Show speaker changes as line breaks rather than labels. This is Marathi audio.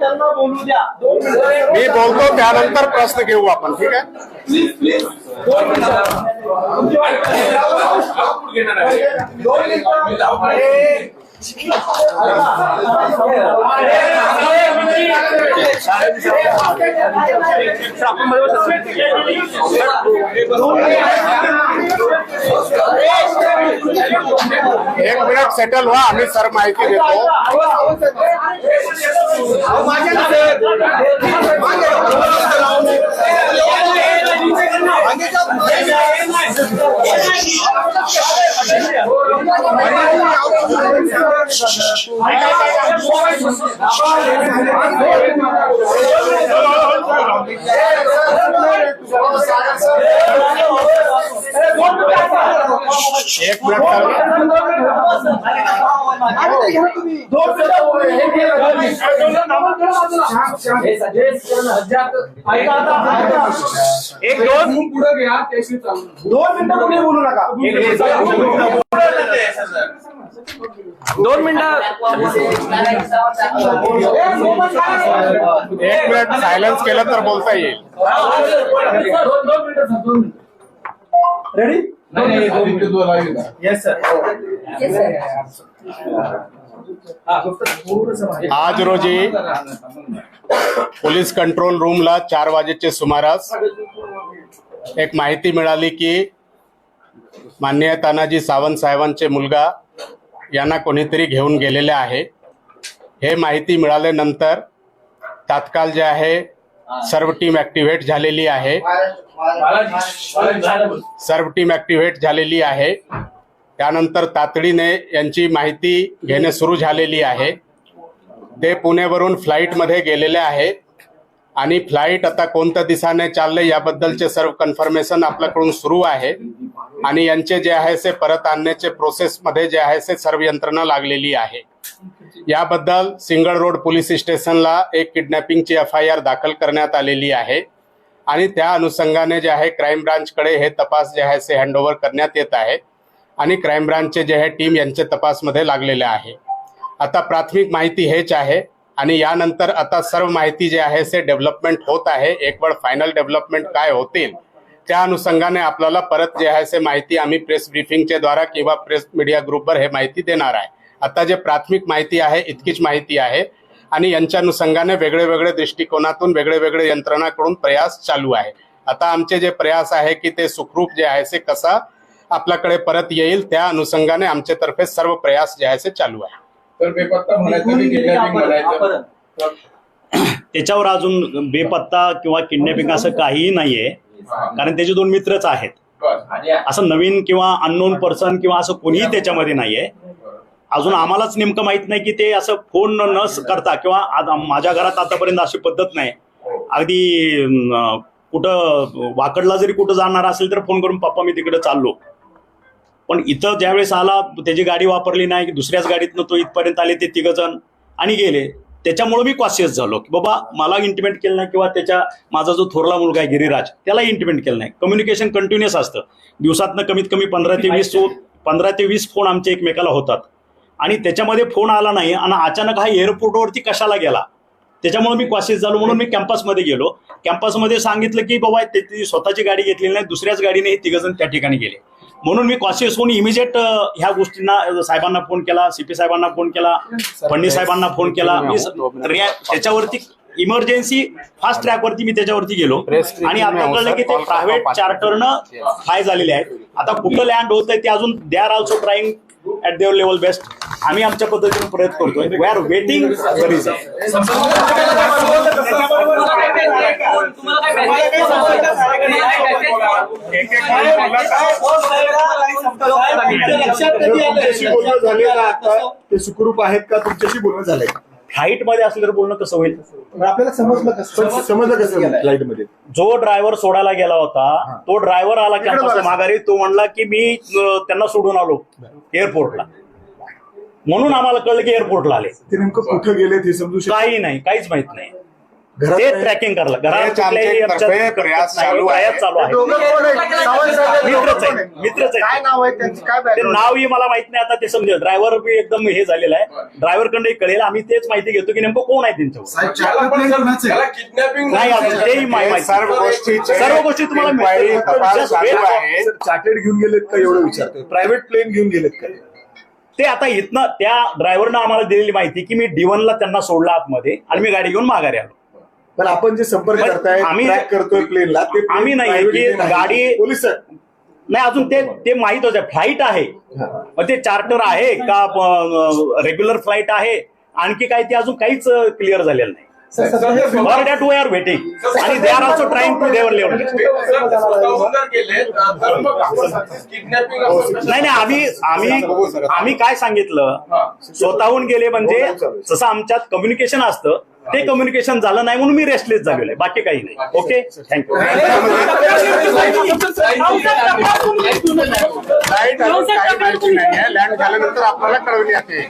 त्यांना बोलू द्या दोन मिनिटं.
मी बोलतो त्यानंतर प्रश्न घेऊ आपण ठीक आहे
प्लीज़ प्लीज़ दोन मिनिटं. दोन
एक मिनिट सेटल व्हा आम्ही सर माहिती देतो एक
एक दोन पुढे घ्या त्याशी दोन मिनिटं तुम्ही बोलू नका दोन मिनिटं
एक मिनिट सायलेन्स केलं तर बोलता येईल
रेडी येस सर
आज रोजी पोलीस कंट्रोल रूमला चार वाजेचे सुमारास एक माहिती मिळाली की माननीय तानाजी सावंत साहेबांचे मुलगा यांना कोणीतरी घेऊन गेलेले आहे. हे माहिती मिळाल्यानंतर तात्काळ जे आहे सर्व टीम ऍक्टिव्हेट झालेली आहे. सर्व टीम ऍक्टिव्हेट झालेली आहे. त्यानंतर तातडीने यांची माहिती घेणे सुरू झालेली आहे. ते पुणेवरून फ्लाईटमध्ये गेलेले आहे. आणि फ्लाईट आता कोणत्या दिशाने चाललंय याबद्दलचे सर्व कन्फर्मेशन आपल्याकडून सुरू आहे. आणि यांचे जे आहे ते परत आणण्याचे प्रोसेसमध्ये जे आहे ते सर्व यंत्रणा लागलेली आहे. याबद्दल सिंगळ रोड पोलीस स्टेशनला एक किडनॅपिंगची एफ आय आर दाखल करण्यात आलेली आहे. आणि त्या अनुषंगाने जे आहे क्राईम ब्रांचकडे हे तपास जे आहे ते हँडओव्हर करण्यात येत आहे. आणि क्राईम ब्रांचचे जे आहे टीम यांचे तपासमध्ये लागलेले आहे. आता प्राथमिक माहिती हेच आहे. आणि यानंतर आता सर्व माहिती जे आहे ते डेव्हलपमेंट होत आहे. एक वेळ फायनल डेव्हलपमेंट काय होतील त्या अनुषंगाने आपल्याला परत जे आहे ते माहिती आम्ही प्रेस ब्रिफिंगच्या द्वारा किंवा प्रेस मीडिया ग्रुपवर हे माहिती देणार आहे. आता जे प्राथमिक माहिती आहे इतकीच माहिती आहे. आणि यांच्या अनुषंगाने वेगळे वेगळे दृष्टिकोनातून वेगळे वेगळे यंत्रणाकडून प्रयास चालू आहे. आता आमचे जे प्रयास आहे की ते सुखरूप जे आहे ते कसा आपल्याकडे परत येईल त्या अनुषंगाने आमच्या तर्फे सर्व प्रयास जे आहे ते चालू आहे.
त्याच्यावर अजून बेपत्ता किंवा किडनॅपिंग असं काहीही नाहीये. कारण त्याचे दोन मित्रच आहेत. असं नवीन किंवा अननोन पर्सन किंवा असं कोणीही त्याच्यामध्ये नाहीये. अजून आम्हालाच नेमकं माहीत नाही की ते असं फोन न करता किंवा माझ्या घरात आतापर्यंत अशी पद्धत नाही. अगदी कुठं वाकडला जरी कुठं जाणार असेल तर फोन करून पप्पा मी तिकडे चाललो. पण इथं ज्यावेळेस आला त्याची गाडी वापरली नाही दुसऱ्याच गाडीतनं तो इथपर्यंत आले ते तिघ जण आणि गेले. त्याच्यामुळे मी कॉशियस झालो की बाबा मला इंटिमेट केलं नाही किंवा त्याच्या माझा जो थोरला मुलगा आहे गिरिराज त्याला इंटिमेट केलं नाही. कम्युनिकेशन कंटिन्युअस असतं. दिवसातनं कमीत कमी पंधरा ते वीस पंधरा ते वीस फोन आमचे एकमेकाला होतात. आणि त्याच्यामध्ये फोन आला नाही आणि अचानक हा एअरपोर्टवरती कशाला गेला? त्याच्यामुळे मी क्वाशिस झालो म्हणून मी कॅम्पसमध्ये गेलो. कॅम्पसमध्ये सांगितलं की बाबा त्याची स्वतःची गाडी घेतलेली नाही दुसऱ्याच गाडीने हे तिघजण त्या ठिकाणी गेले. म्हणून मी कॉशियस होऊन इमिजिएट ह्या गोष्टींना साहेबांना फोन केला सीपी साहेबांना फोन केला फडणवीस साहेबांना फोन केला. मी त्याच्यावरती इमर्जन्सी फास्ट ट्रॅकवरती मी त्याच्यावरती गेलो. आणि आता कळलं की ते प्रायव्हेट चार्टरनं फाय झालेले आहेत. आता कुठं लँड होत आहे ते अजून they are also trying at their level best आम्ही आमच्या पद्धतीने प्रयत्न करतोय. वी आर वेटिंग द
ते सुखरूप आहेत का? तुमच्याशी बोलणं झालंय.
फ्लाईटमध्ये असलं तर बोलणं कसं होईल?
आपल्याला समजलं कसं? समजलं कसं फ्लाईटमध्ये
जो ड्रायव्हर सोडायला गेला होता तो ड्रायव्हर आला
बघा.
माघारी. तो म्हणला की मी त्यांना सोडून आलो एअरपोर्टला म्हणून आम्हाला कळलं की एअरपोर्टला आले
ते नेमकं कुठं गेले ते समजू शकतो
काही नाही काहीच माहीत नाही
घरात
ते
नाही.
ट्रॅकिंग करला
तेच
घरात
प्रयास चालू आहे.
प्रयास चालू आहे
दोघं कोण आहेत? सावंत साहेब
मित्रच
कोण
आहे
आहेत?
मित्रच
काय
आहे
नाव आहे त्यांची काय
ते
background?
नावही मला माहीत नाही आता ते समजेल ड्रायव्हर बी एकदम हे झालेलं आहे ड्रायव्हरकडे कळेल आम्ही तेच माहिती घेतो की नेमकं कोण आहे त्यांच्यावर
साहेब, नाही
सर-
कोणाचे?
त्याला किडनॅपिंग
नाही, अजून तेही मा-
हे
माहिती.
सर्व गोष्टीचे
सर्व गोष्टी तुम्हाला
inquiry,
मिळतील.
तपास
Just
चालू
wait.
आहे
सर, चार्टेड घेऊन गेलेत का एवढं विचारतोय प्रायव्हेट प्लेन घेऊन गेलेत का
ते आता इथनं त्या ड्रायव्हरनं आम्हाला दिलेली माहिती की मी ला त्यांना सोडलं आतमध्ये आणि मी गाडी घेऊन माघारी आलो.
पण आपण जे संपर्क करताय
आम्ही-
करतोय प्लेनला ते
आम्ही नाही, की. गाडी-
पोलीस.
नाही अजून ते ते माहीत होतं फ्लाईट आहे. मग ते चार्टर आहे का रेग्युलर फ्लाईट आहे? आणखी काय ते अजून काहीच क्लिअर झालेलं नाही. For that we are waiting आणि they are also trying to their level
स्वतःहून जर गेले तर मग किडनॅपिंग
नाही नाही आम्ही आम्ही आम्ही काय सांगितलं स्वतःहून गेले म्हणजे जसं आमच्यात कम्युनिकेशन असतं ते कम्युनिकेशन झालं नाही म्हणून मी रेस्टलेस झालेलो आहे बाकी काही नाही ओके थँक्यू
लँड झाल्यानंतर आपल्याला येईल